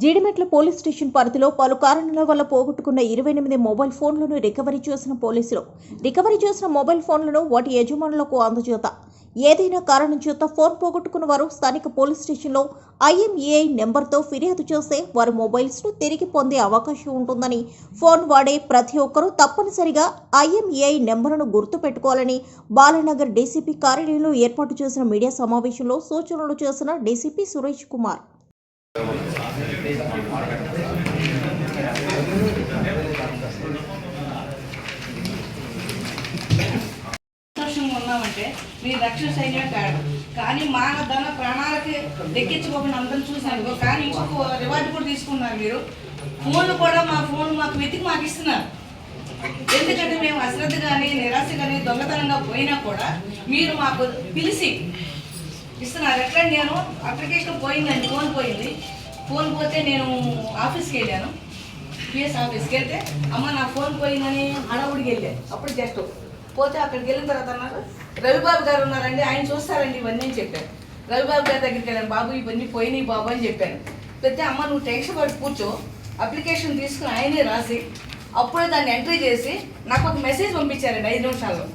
Jeedimetla police station పరిధిలో పలు కారణాల వల్ల పోగొట్టుకున్న ఇరవై ఎనిమిది మొబైల్ ఫోన్లను రికవరీ చేసిన పోలీసులు. రికవరీ చేసిన మొబైల్ ఫోన్లను వాటి యజమానులకు అందజేత. ఏదైనా కారణం చేత ఫోన్ పోగొట్టుకున్న వారు స్థానిక పోలీస్ స్టేషన్లో ఐఎంఏఐ నెంబర్తో ఫిర్యాదు చేస్తే వారి మొబైల్స్ను తిరిగి పొందే అవకాశం ఉంటుందని ఫోన్ వాడే ప్రతి ఒక్కరూ తప్పనిసరిగా ఐఎంఏఐ నెంబర్ను గుర్తుపెట్టుకోవాలని బాలనగర్ డీసీపీ కార్యాలయంలో ఏర్పాటు చేసిన మీడియా సమావేశంలో సూచనలు చేసిన డీసీపీ సురేష్ కుమార్. సంతోషంగా ఉన్నామంటే మీ రక్షణ సైన్యం కాదు. కానీ మా ధన ప్రాణాలకి దక్కించుకోకుండా అందరం చూసాను కానీ ఇంకొక రివార్డు కూడా తీసుకున్నారు మీరు. ఫోన్లు కూడా మా ఫోన్ మాకు వెతికి మాకు ఇస్తున్నారు ఎందుకంటే మేము అశ్రద్ధ కానీ నిరాశ కానీ దొంగతనంగా పోయినా కూడా మీరు మాకు పిలిచి ఇస్తున్నారు. ఎట్లా నేను? అప్లికేషన్ పోయిందండి ఫోన్ పోయింది. ఫోన్ పోతే నేను ఆఫీస్కి వెళ్ళాను. పిఎస్ ఆఫీస్కి వెళ్తే అమ్మ నా ఫోన్ పోయిందని హడావుడికి వెళ్ళాను అప్పుడు జస్ట్ పోతే అక్కడికి వెళ్ళిన తర్వాత అన్నారు రవిబాబు గారు ఉన్నారండి ఆయన చూస్తారండి ఇవన్నీ అని చెప్పాను రవిబాబు గారి దగ్గరికి వెళ్ళాను బాబు ఇవన్నీ పోయినాయి బాబు అని చెప్పాను. పెడితే అమ్మ నువ్వు టెన్షన్ పడి కూర్చో. అప్లికేషన్ తీసుకుని ఆయనే రాసి అప్పుడే దాన్ని ఎంట్రీ చేసి నాకు ఒక మెసేజ్ పంపించారండి ఐదు నిమిషాల్లో.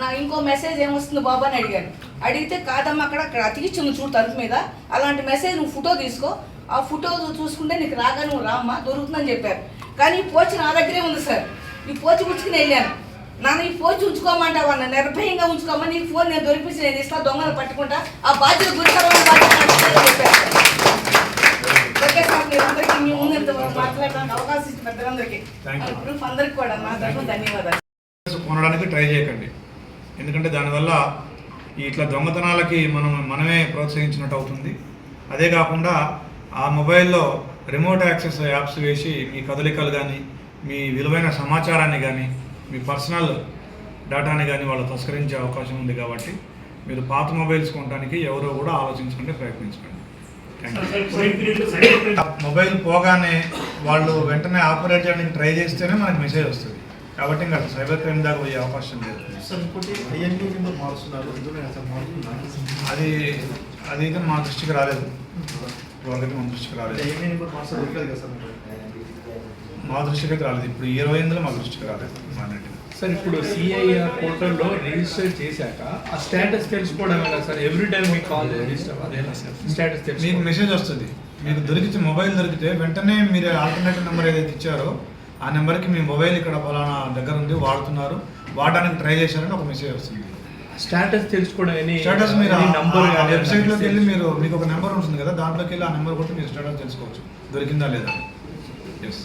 నా ఇంకో మెసేజ్ ఏమొస్తుంది బాబు అని అడిగాను. అడిగితే కాదమ్మా అక్కడ అక్కడ అతికిచ్చింది చూడు తలుపు మీద. అలాంటి మెసేజ్ నువ్వు ఫోటో తీసుకో. ఆ ఫోటో చూసుకుంటే నీకు రాగా నువ్వు రామ్మా దొరుకుతుందని చెప్పారు. కానీ ఈ పోచి నా దగ్గరే ఉంది సార్. ఈ పోచి ఉంచుకుని వెళ్ళాను. నాన్న ఈ పోచి ఉంచుకోమంటావా? నిర్భయంగా ఉంచుకోమా? నీ ఫోన్ నేను దొరికించి నేను ఇస్తా దొంగలు పట్టుకుంటా. ఆ బాధ్యత గురికరమైన బాధ్యత నాకు ఇచ్చేయని చెప్పారు. ఓకే సార్ మీరు అందరికీ మీ ముందు ఇంత మాట్లాడడానికి అవకాశం ఇచ్చిన పెద్దలందరికీ. గ్రూప్ అందరికీ కూడా నా తరఫున ధన్యవాదాలు. కొనడానికి ట్రై చేయకండి. ఎందుకంటే దానివల్ల ఇట్లా దొంగతనాలకి మనం మనమే ప్రోత్సహించినట్టు అవుతుంది. అదే కాకుండా ఆ మొబైల్లో రిమోట్ యాక్సెస్ యాప్స్ వేసి మీ కదలికలు కానీ మీ విలువైన సమాచారాన్ని కానీ మీ పర్సనల్ డేటాని కానీ వాళ్ళు తస్కరించే అవకాశం ఉంది కాబట్టి మీరు పాత మొబైల్స్ కొనడానికి ఎవరో కూడా ఆలోచించకండి ప్రయత్నించకండి. మొబైల్ పోగానే వాళ్ళు వెంటనే ఆపరేట్ చేయడానికి ట్రై చేస్తేనే మనకి మెసేజ్ వస్తుంది. కాబట్టి ఇంకా సైబర్ క్రైమ్ దాకా పోయే అవకాశం లేదు. సార్ ఇంకోటి ఐఎన్టీ కింద మారుస్తున్నారు. అది అది అయితే మా దృష్టికి రాలేదు. వాళ్ళకి మా దృష్టికి రాలేదు. ఐఎన్టీ నెంబర్ మార్చడం దొరకదు కదా సార్ మీకు? మా దృష్టికి అయితే రాలేదు. ఇప్పుడు ఇరవై ఎనిమిదిలో మా దృష్టికి రాలేదు. మా నెట్ సార్ ఇప్పుడు సిఐఆర్ పోర్టల్లో రిజిస్టర్ చేశాక ఆ స్టేటస్ తెలుసుకోవడం ఎలా సార్? ఎవ్రీ టైం మీకు కాల్ రిజిస్టర్ అదేనా సార్? స్టేటస్ మీకు తెలుసుకో మెసేజ్ వస్తుంది. మీకు దొరికితే మొబైల్ దొరికితే వెంటనే మీరు ఆల్టర్నేటివ్ నెంబర్ ఏదైతే ఇచ్చారో ఆ నెంబర్కి మీ మొబైల్ ఇక్కడ ఫలానా దగ్గర ఉంది వాడుతున్నారు. వాడడానికి ట్రై చేశారని ఒక మెసేజ్ వస్తుంది. స్టేటస్ తెలుసుకోవడం స్టేటస్ మీరు నంబర్ వెబ్సైట్లోకి వెళ్ళి మీరు మీకు ఒక నెంబర్ ఉంటుంది కదా దాంట్లోకి వెళ్ళి ఆ నెంబర్ కొట్టి మీరు స్టేటస్ తెలుసుకోవచ్చు. దొరికిందా లేదా? ఎస్